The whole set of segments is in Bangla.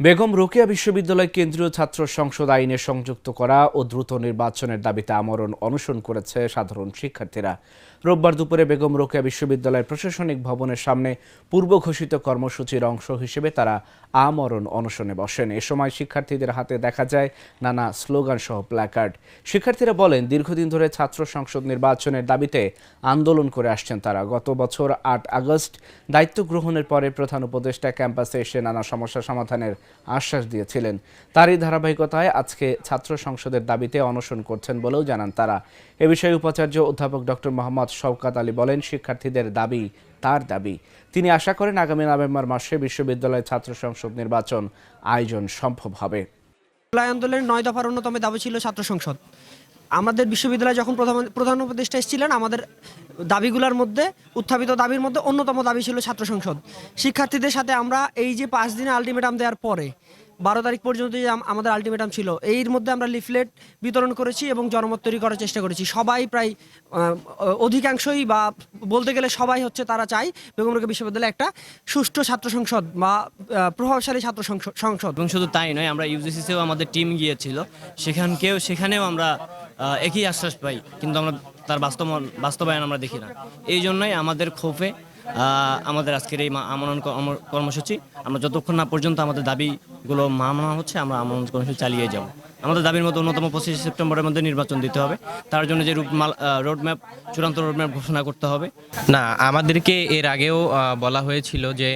বেগম রোকেয়া বিশ্ববিদ্যালয় কেন্দ্রীয় ছাত্র সংসদ আইনে সংযুক্ত করা ও দ্রুত নির্বাচনের দাবিতে আমরণ অনশন করেছে সাধারণ শিক্ষার্থীরা। রোববার দুপুরে বেগম রোকেয়া বিশ্ববিদ্যালয়ের প্রশাসনিক ভবনের সামনে পূর্ব ঘোষিত কর্মসূচির অংশ হিসেবে তারা আমরণ অনশনে বসেন। এ সময় শিক্ষার্থীদের হাতে দেখা যায় নানা স্লোগান সহ প্ল্যাকার্ড। শিক্ষার্থীরা বলেন, দীর্ঘদিন ধরে ছাত্র সংসদ নির্বাচনের দাবিতে আন্দোলন করে আসছেন তারা। গত বছর আট আগস্ট দায়িত্ব গ্রহণের পরে প্রধান উপদেষ্টা ক্যাম্পাসে এসে নানা সমস্যা সমাধানের আশ্বাস দিয়েছিলেন। তারই ধারাবাহিকতায় আজকে ছাত্র সংসদের দাবিতে অনশন করছেন বলেও জানান তারা। এ বিষয়ে উপাচার্য অধ্যাপক ডক্টর মোহাম্মদ শওকাত আলী বলেন, শিক্ষার্থীদের দাবি তার দাবি। তিনি আশা করেন আগামী নভেম্বর মাসে বিশ্ববিদ্যালয়ে ছাত্র সংসদ নির্বাচন আয়োজন সম্ভব হবে। আন্দোলনের নয় দফার অন্যতম দাবি ছিল ছাত্র সংসদ। আমাদের বিশ্ববিদ্যালয়ে যখন প্রধান প্রধান উপদেষ্টা এসেছিলেন, আমাদের দাবিগুলোর মধ্যে, উত্থাপিত দাবির মধ্যে অন্যতম দাবি ছিল ছাত্র সংসদ। শিক্ষার্থীদের সাথে আমরা এই যে পাঁচ দিনে আলটিমেটাম দেওয়ার পরে, বারো তারিখ পর্যন্ত যে আমাদের আলটিমেটাম ছিল, এর মধ্যে আমরা লিফলেট বিতরণ করেছি এবং জনমত তৈরি করার চেষ্টা করেছি। সবাই প্রায় অধিকাংশই বা বলতে গেলে সবাই হচ্ছে তারা চায় বেগম বিশ্ববিদ্যালয়ে একটা সুষ্ঠু ছাত্র সংসদ বা প্রভাবশালী ছাত্র সংসদ। এবং শুধু তাই নয়, আমরা ইউজিসিতেও আমাদের টিম গিয়েছিল। সেখানকেও সেখানেও আমরা একই আশ্বাস পাই। কিন্তু আমরা তার বাস্তব বাস্তবায়ন আমরা দেখি না। এই জন্যই আমাদের ক্ষোভে আমাদের আজকের এই আমরণ কর্মসূচি, আমরা যতক্ষণ না পর্যন্ত আমাদের দাবিগুলো মানা হচ্ছে, আমরা আমরণ কর্মসূচি চালিয়ে যাব। আমাদের দাবির মধ্যে অন্যতম পঁচিশে সেপ্টেম্বরের মধ্যে নির্বাচন দিতে হবে। তার জন্য যে রোডম্যাপ চূড়ান্ত রোডম্যাপ ঘোষণা করতে হবে। না, আমাদেরকে এর আগেও বলা হয়েছিল যে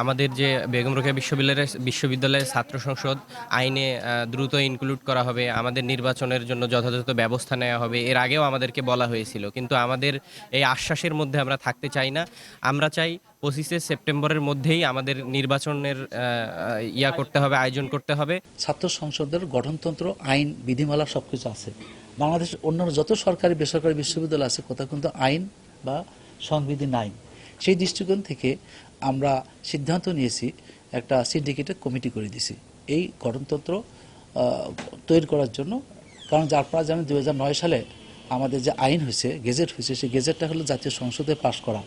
আমাদের যে বেগম রোকেয়া বিশ্ববিদ্যালয়ের বিশ্ববিদ্যালয়ের ছাত্র সংসদ আইনে দ্রুত ইনক্লুড করা হবে, আমাদের নির্বাচনের জন্য যথাযথ ব্যবস্থা নেওয়া হবে, এর আগেও আমাদেরকে বলা হয়েছিল। কিন্তু আমাদের এই আশ্বাসের মধ্যে আমরা থাকতে চাই না। আমরা চাই পঁচিশে সেপ্টেম্বরের মধ্যেই আমাদের নির্বাচনের ইয়া করতে হবে, আয়োজন করতে হবে। ছাত্র সংসদের গঠনতন্ত্র, আইন, বিধিমালা সবকিছু আছে। বাংলাদেশ অন্যান্য যত সরকারি, বেসরকারি বিশ্ববিদ্যালয় আছে, কোথাও কিন্তু আইন বা সংবিধি নাই। সেই দৃষ্টিকোণ থেকে আমরা সিদ্ধান্ত নিয়েছি, একটা সিন্ডিকেটের কমিটি করে দিছি। এই গঠনতন্ত্র তৈরি করার জন্য। কারণ যে আপনারা জানেন দু সালে আমাদের যে আইন হয়েছে, গেজেট হয়েছে, সেই গেজেটটা হলো জাতীয় সংসদে পাশ করা।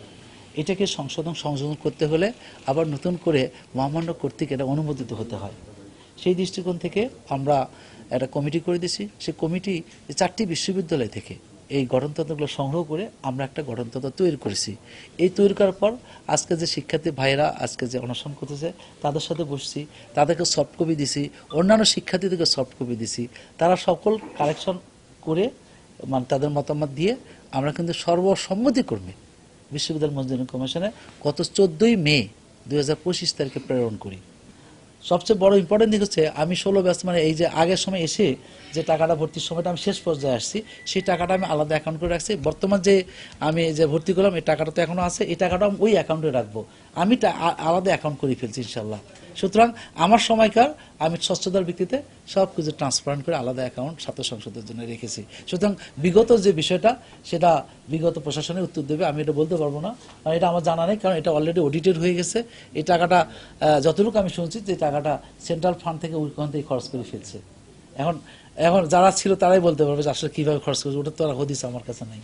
এটাকে সংশোধন সংশোধন করতে হলে আবার নতুন করে মহামান্য কর্তৃক এটা অনুমোদিত হতে হয়। সেই দৃষ্টিকোণ থেকে আমরা একটা কমিটি করে দিছি। সেই কমিটি চারটি বিশ্ববিদ্যালয় থেকে এই গঠনতন্ত্রগুলো সংগ্রহ করে আমরা একটা গঠনতন্ত্র তৈরি করেছি। এই তৈরি করার পর আজকে যে শিক্ষার্থী ভাইয়েরা আজকে যে অনশন করতেছে, তাদের সাথে বসছি, তাদেরকে সফট কপি দিছি, অন্যান্য শিক্ষার্থীদেরকে সফট কপি দিছি। তারা সকল কালেকশন করে মানে তাদের মতামত দিয়ে আমরা কিন্তু সর্বসম্মতিক্রমে বিশ্ববিদ্যালয় মঞ্জুরি কমিশনে গত চোদ্দই মে দু হাজার পঁচিশ তারিখে প্রেরণ করি। সবচেয়ে বড় ইম্পর্টেন্ট দিক হচ্ছে আমি ষোলো ব্যাস মানে এই যে আগের সময় এসে যে টাকাটা ভর্তির সময়টা আমি শেষ পর্যায়ে আসছি, সেই টাকাটা আমি আলাদা অ্যাকাউন্ট করে রাখছি। বর্তমান যে আমি যে ভর্তি করলাম, এই টাকাটা তো এখনও আছে, এই টাকাটা আমি ওই অ্যাকাউন্টে রাখব। আমি আলাদা অ্যাকাউন্ট করে ফেলছি ইনশাল্লাহ সুতরাং আমার সময়কার আমি স্বচ্ছতার ভিত্তিতে সব কিছু ট্রান্সপারেন্ট করে আলাদা অ্যাকাউন্ট ছাত্র সংসদের জন্য রেখেছি। সুতরাং বিগত যে বিষয়টা, সেটা বিগত প্রশাসনে উত্তর দেবে, আমি এটা বলতে পারব না। কারণ এটা আমার জানা নেই, কারণ এটা অলরেডি অডিটেড হয়ে গেছে। এই টাকাটা যতটুকু আমি শুনছি যে টাকাটা সেন্ট্রাল ফান্ড থেকে ওইখান থেকে খরচ করে ফেলছে। এখন এখন যারা ছিল তারাই বলতে পারবে যে আসলে কীভাবে খরচ করেছে, ওটা তো আর হদিস আমার কাছে নাই।